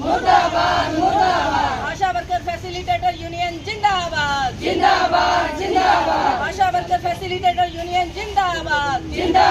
ਮੁਰਦਾਬਾਦ ਮੁਰਦਾਬਾਦ ਆਸ਼ਾ worker facilitator union ਜਿੰਦਾਬਾਦ ਜਿੰਦਾਬਾਦ ਜਿੰਦਾਬਾਦ ਆਸ਼ਾ ਵਰਕਰ ਫੈਸਿਲਿਟੇਟਰ ਯੂਨੀਅਨ ਜਿੰਦਾਬਾਦ ਜਿੰਦਾਬਾਦ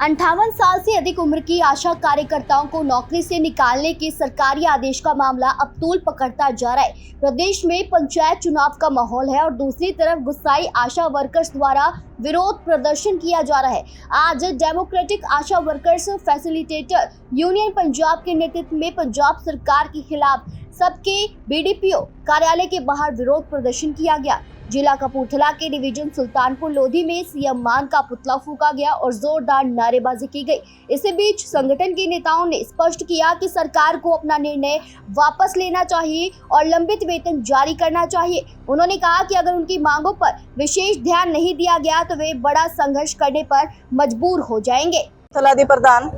अंठावन साल से अधिक उम्र की आशा कार्यकर्ताओं को नौकरी से निकालने के सरकारी आदेश का मामला अब तूल पकड़ता जा रहा है। प्रदेश में पंचायत चुनाव का माहौल है और दूसरी तरफ़ गुस्साई आशा वर्कर्स द्वारा विरोध प्रदर्शन किया जा रहा है। आज democratic Asha workers facilitator union Punjab के नेतृत्व में पंजाब सरकार के खिलाफ सबके बीडीपीओ कार्यालय के बाहर विरोध प्रदर्शन किया गया। जिला कपूरथला के डिवीजन सुल्तानपुर लोधी में सीएम मान का पुतला फूका गया और जोरदार नारेबाजी की गई इसी बीच संगठन के नेताओं ने स्पष्ट किया कि सरकार को अपना निर्णय वापस लेना चाहिए और लंबित वेतन जारी करना चाहिए उन्होंने कहा कि अगर उनकी मांगों पर विशेष ध्यान नहीं दिया गया तो वे बड़ा संघर्ष करने पर मजबूर हो जाएंगे ਥਲਾ ਦੀ ਪ੍ਰਧਾਨ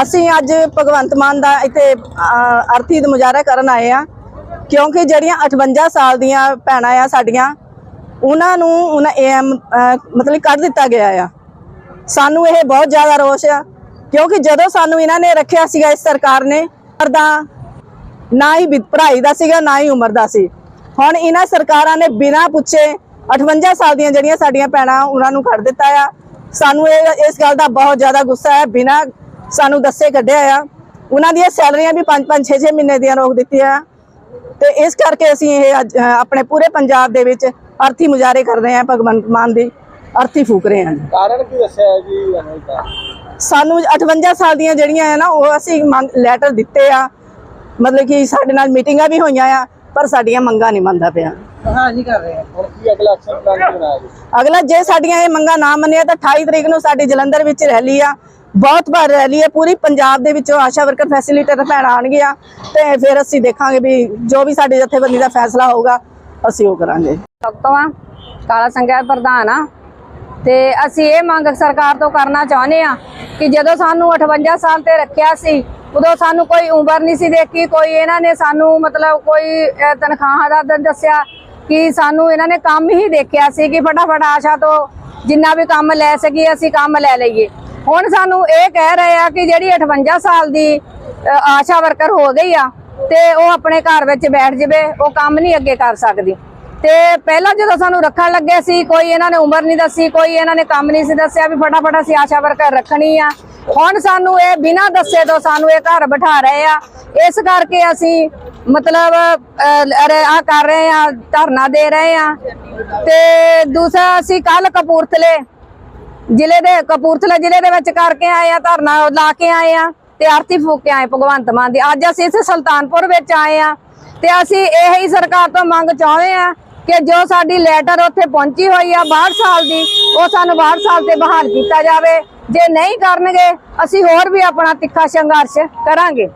ਅਸੀਂ ਅੱਜ ਭਗਵੰਤ ਮਾਨ ਦਾ ਇੱਥੇ ਅ, ਅਰਥੀ ਦਾ ਮੁਜ਼ਾਹਰਾ ਕਰਨ ਆਏ ਆ ਕਿਉਂਕਿ ਜਿਹੜੀਆਂ 58 ਸਾਲ ਦੀਆਂ ਭੈਣਾਂ ਆ ਸਾਡੀਆਂ, ਉਹਨਾਂ ਨੂੰ ਉਹਨਾਂ ਏਐਮ ਮਤਲਬ ਕੱਢ ਦਿੱਤਾ ਗਿਆ ਆ। ਸਾਨੂੰ ਇਹ ਬਹੁਤ ਜ਼ਿਆਦਾ ਰੋਸ਼ ਆ, ਕਿਉਂਕਿ ਜਦੋਂ ਸਾਨੂੰ ਇਹਨਾਂ ਨੇ ਰੱਖਿਆ ਸੀਗਾ ਇਸ ਸਰਕਾਰ ਨੇ ਦਾ ਨਾ ਹੀ ਪੜ੍ਹਾਈ ਦਾ ਸੀਗਾ, ਨਾ ਹੀ ਉਮਰ ਦਾ ਸੀ। ਹੁਣ ਇਹਨਾਂ ਸਰਕਾਰਾਂ ਨੇ ਬਿਨਾਂ ਪੁੱਛੇ 58 ਸਾਲ ਦੀਆਂ ਜਿਹੜੀਆਂ ਸਾਡੀਆਂ ਭੈਣਾਂ, ਉਹਨਾਂ ਨੂੰ ਕੱਢ ਦਿੱਤਾ ਆ। ਸਾਨੂੰ ਇਹ, ਇਸ ਗੱਲ ਦਾ ਬਹੁਤ ਜ਼ਿਆਦਾ ਗੁੱਸਾ ਹੈ, ਬਿਨਾਂ ਸਾਨੂੰ ਦੱਸੇ ਕੱਢਿਆ ਆ। ਉਹਨਾਂ ਦੀਆਂ ਸੈਲਰੀਆਂ ਵੀ 5-5 6-6 ਮਹੀਨੇ ਦੀਆਂ ਰੋਕ ਦਿੱਤੀਆਂ। ਆ ਤੇ ਇਸ ਕਰਕੇ ਅਸੀਂ ਇਹ ਅੱਜ, ਆਪਣੇ ਪੂਰੇ ਪੰਜਾਬ ਦੇ ਵਿੱਚ ਅਰਥੀ ਮੁਜ਼ਾਹਰੇ ਕਰ ਰਹੇ ਹਾਂ ਭਗਵੰਤ ਮਾਨ ਦੀ ਅਰਥੀ ਫੂਕ ਰਹੇ ਹਾਂ ਜੀ। ਕਾਰਨ ਕੀ ਦੱਸਿਆ ਹੈ ਜੀ ਸਾਨੂੰ 58 ਸਾਲ ਦੀਆਂ ਜਿਹੜੀਆਂ ਆ ਨਾ ਉਹ ਅਸੀਂ ਲੈਟਰ ਦਿੱਤੇ ਆ। ਮਤਲਬ ਕਿ ਸਾਡੇ ਨਾਲ ਮੀਟਿੰਗਾਂ ਵੀ ਹੋਈਆਂ ਆ ਪਰ ਸਾਡੀਆਂ ਮੰਗਾਂ ਨਹੀਂ ਮੰਨਦਾ ਪਿਆ। ਹੁਣ ਕੀ ਅਗਲਾ ਐਕਸ਼ਨ ਪਲਾਨ ਕੀ ਬਣਾਇਆ ਜੀ ਅਗਲਾ ਜੇ ਸਾਡੀਆਂ ਇਹ ਮੰਗਾਂ ਨਾ ਮੰਨਿਆ ਤਾਂ 28 ਤਰੀਕ ਨੂੰ ਸਾਡੀ ਜਲੰਧਰ ਵਿੱਚ ਰੈਲੀ ਆ। ਬਹੁਤ ਵਾਰ ਰੈਲੀ ਹੈ ਪੂਰੀ, ਪੰਜਾਬ ਦੇ ਵਿੱਚੋਂ ਆਸ਼ਾ ਵਰਕਰ ਫੈਸਿਲਿਟੇਟਰ ਭੈਣਾਂ ਆਣਗੀਆਂ ਤੇ ਫਿਰ ਅਸੀਂ ਦੇਖਾਂਗੇ ਵੀ ਜੋ ਵੀ ਸਾਡੇ ਜਥੇਬੰਦੀ ਦਾ ਫੈਸਲਾ ਹੋਊਗਾ, ਅਸੀਂ ਉਹ ਕਰਾਂਗੇ। ਤੋਂ ਆ, ਕਾਲਾ ਸੰਘਿਆ ਪ੍ਰਧਾਨ ਆ। ਤੇ ਅਸੀਂ ਇਹ ਮੰਗ ਸਰਕਾਰ ਤੋਂ ਕਰਨਾ ਚਾਹੁੰਦੇ ਆ ਕਿ ਜਦੋਂ ਸਾਨੂੰ 58 ਸਾਲ ਤੇ ਰੱਖਿਆ ਸੀ, ਉਦੋਂ ਸਾਨੂੰ ਕੋਈ ਉਮਰ ਨਹੀਂ ਸੀ ਦੇਖੀ, ਕੋਈ ਇਹਨਾਂ ਨੇ ਸਾਨੂੰ ਮਤਲਬ ਕੋਈ ਤਨਖਾਹ ਦਾ ਦ- ਦੱਸਿਆ ਕਿ ਸਾਨੂੰ ਇਹਨਾਂ ਨੇ ਕੰਮ ਹੀ ਦੇਖਿਆ ਸੀ ਕਿ ਫਟਾਫਟ ਆਸ਼ਾ ਤੋਂ ਜਿੰਨਾ ਵੀ ਕੰਮ ਲੈ ਸਕੀਏ, ਅਸੀਂ ਕੰਮ ਲੈ ਲਈਏ। ਹੁਣ ਸਾਨੂੰ ਇਹ ਕਹਿ ਰਹੇ ਆ ਕਿ ਜਿਹੜੀ 58 ਸਾਲ ਦੀ ਆਸ਼ਾ ਵਰਕਰ ਹੋ ਗਈ ਆ, ਤੇ ਉਹ ਆਪਣੇ ਘਰ ਵਿੱਚ ਬੈਠ ਜਵੇ, ਉਹ ਕੰਮ ਨਹੀਂ ਅੱਗੇ ਕਰ ਸਕਦੀ। ਤੇ ਪਹਿਲਾਂ ਜਦੋਂ ਸਾਨੂੰ ਰੱਖਣ ਲੱਗੇ ਸੀ, ਕੋਈ ਇਹਨਾਂ ਨੇ ਉਮਰ ਨਹੀਂ ਦੱਸੀ, ਕੋਈ ਇਹਨਾਂ ਨੇ ਕੰਮ ਨਹੀਂ ਸੀ ਦੱਸਿਆ ਵੀ ਫਟਾਫਟ ਅਸੀਂ ਆਸ਼ਾ ਵਰਕਰ ਰੱਖਣੀ ਆ। ਹੁਣ ਸਾਨੂੰ ਇਹ ਬਿਨਾਂ ਦੱਸੇ ਤੋਂ ਸਾਨੂੰ ਇਹ ਘਰ ਬਿਠਾ ਰਹੇ ਆ। ਇਸ ਕਰਕੇ ਅਸੀਂ ਮਤਲਬ ਆ ਕਰ ਰਹੇ ਆ, ਧਰਨਾ ਦੇ ਰਹੇ ਆ। ਤੇ ਦੂਸਰਾ, ਅਸੀਂ ਕੱਲ ਕਪੂਰਥਲੇ ਜ਼ਿਲ੍ਹੇ ਦੇ ਕਪੂਰਥਲਾ ਜ਼ਿਲ੍ਹੇ ਦੇ ਵਿੱਚ ਕਰਕੇ ਆਏ ਆ, ਧਰਨਾ ਲਾ ਕੇ ਆਏ ਆ ਤੇ ਆਰਤੀ ਫੂਕ ਕੇ ਆਏ ਭਗਵੰਤ ਮਾਨ ਦੀ। ਅੱਜ ਅਸੀਂ ਇਸ ਸੁਲਤਾਨਪੁਰ ਵਿੱਚ ਆਏ ਆ ਤੇ ਅਸੀਂ ਇਹ ਹੀ ਸਰਕਾਰ ਤੋਂ ਮੰਗ ਚਾਹੁੰਦੇ ਆ ਕਿ ਜੋ ਸਾਡੀ ਲੈਟਰ ਉੱਥੇ ਪਹੁੰਚੀ ਹੋਈ ਆ 62 ਸਾਲ ਦੀ, ਉਹ ਸਾਨੂੰ 62 ਸਾਲ ਤੇ ਬਹਾਲ ਕੀਤਾ ਜਾਵੇ। ਜੇ ਨਹੀਂ ਕਰਨਗੇ, ਅਸੀਂ ਹੋਰ ਵੀ ਆਪਣਾ ਤਿੱਖਾ ਸੰਘਰਸ਼ ਕਰਾਂਗੇ।